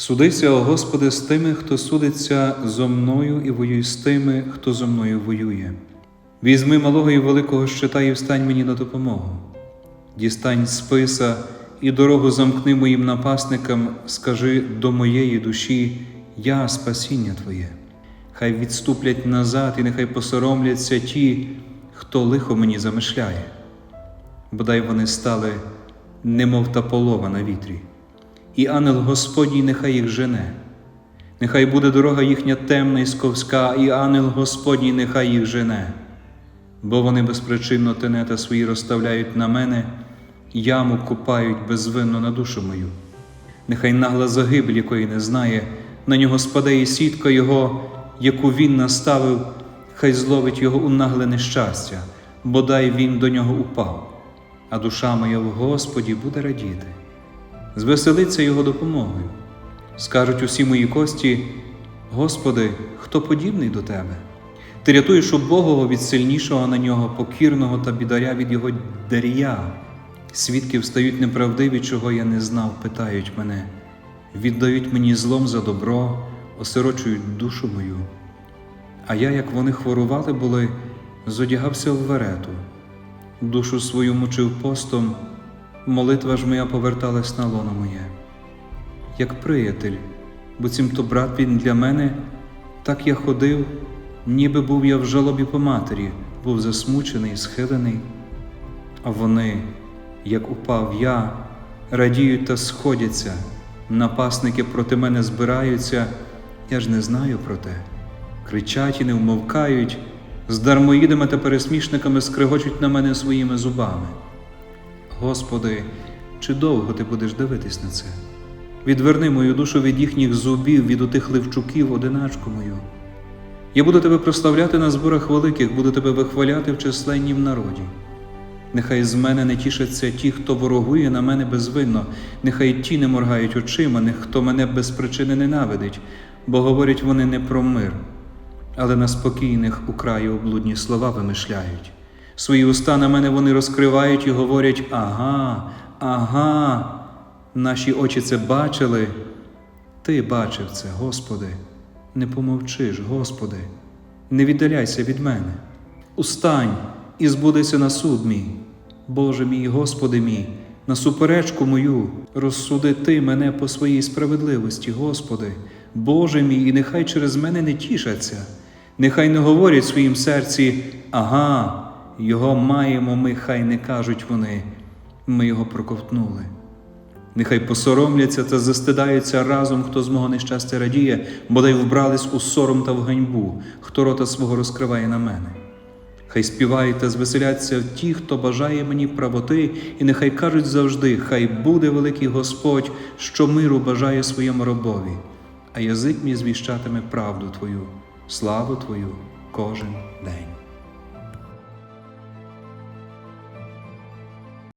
Судися, о Господи, з тими, хто судиться зо мною, і воюй з тими, хто зо мною воює. Візьми малого і великого щита і встань мені на допомогу. Дістань списа і дорогу замкни моїм напасникам, скажи до моєї душі, я спасіння Твоє. Хай відступлять назад, і нехай посоромляться ті, хто лихо мені замишляє. Бодай вони стали, немов та полова на вітрі, і ангел Господній нехай їх жене. Нехай буде дорога їхня темна і сковська, і ангел Господній нехай їх жене. Бо вони безпричинно тенета свої розставляють на мене, яму купають безвинно на душу мою. Нехай нагла загибель, якої не знає, на нього спаде і сітка його, яку він наставив, хай зловить його у нагле нещастя, бодай він до нього упав, а душа моя в Господі буде радіти. Звеселиться його допомогою. Скажуть усі мої кості, Господи, хто подібний до Тебе? Ти рятуєш убогого від сильнішого на нього, покірного та бідаря від його дарія. Свідки встають неправдиві, чого я не знав, питають мене, віддають мені злом за добро, осирочують душу мою. А я, як вони хворували були, зодягався в верету, душу свою мучив постом, молитва ж моя поверталась на лоно моє. Як приятель, буцімто брат він для мене, так я ходив, ніби був я в жалобі по матері, був засмучений, схилений. А вони, як упав я, радіють та сходяться, напасники проти мене збираються, я ж не знаю про те. Кричать і не вмовкають, з дармоїдами та пересмішниками скригочуть на мене своїми зубами. Господи, чи довго ти будеш дивитись на це? Відверни мою душу від їхніх зубів, від отих ливчуків, одиначку мою. Я буду тебе прославляти на зборах великих, буду тебе вихваляти в численнім народі. Нехай з мене не тішаться ті, хто ворогує на мене безвинно, нехай ті не моргають очима, не хто мене без причини ненавидить, бо говорять вони не про мир, але на спокійних у краю облудні слова вимишляють. Свої уста на мене вони розкривають і говорять ага, ага, наші очі це бачили. Ти бачив це, Господи, не помовчиш, Господи, не віддаляйся від мене. Устань і збудися на суд мій, Боже мій, Господи мій, на суперечку мою, розсуди Ти мене по своїй справедливості, Господи, Боже мій, і нехай через мене не тішаться, нехай не говорять в своїм серці, ага, його маємо ми, хай не кажуть вони, ми його проковтнули. Нехай посоромляться та застидаються разом, хто з мого нещастя радіє, бодай вбрались у сором та в ганьбу, хто рота свого розкриває на мене. Хай співають та звеселяться ті, хто бажає мені правоти, і нехай кажуть завжди, хай буде великий Господь, що миру бажає своєму робові, а язик мій звіщатиме правду Твою, славу Твою кожен день.